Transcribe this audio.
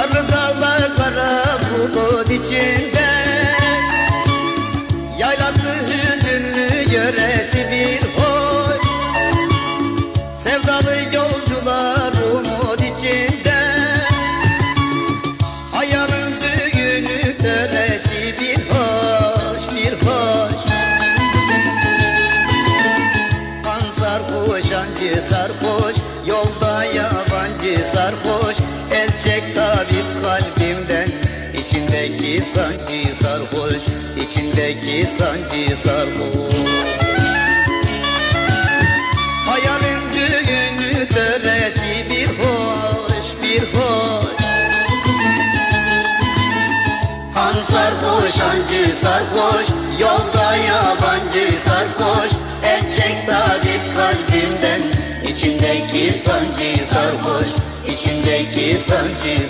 Karlı dağlar kara bulut içinde. Yaylası hüzünlü yöresi bir hoş. Sevdalı yolcular umut içinde. Hayalın düğünü töresi bir hoş bir hoş. Kan sarhoş ancı sarhoş Yolda El çek tabip kalbimden. İçindeki sancı sarhoş içindeki sancı sarhoş. Hayalin düğünü töresi bir hoş bir hoş. Han sarhoş ancı sarhoş Yolda yabancı sarhoş. El çek tabip kalbimden içindeki sancı sarhoş içindeki sancı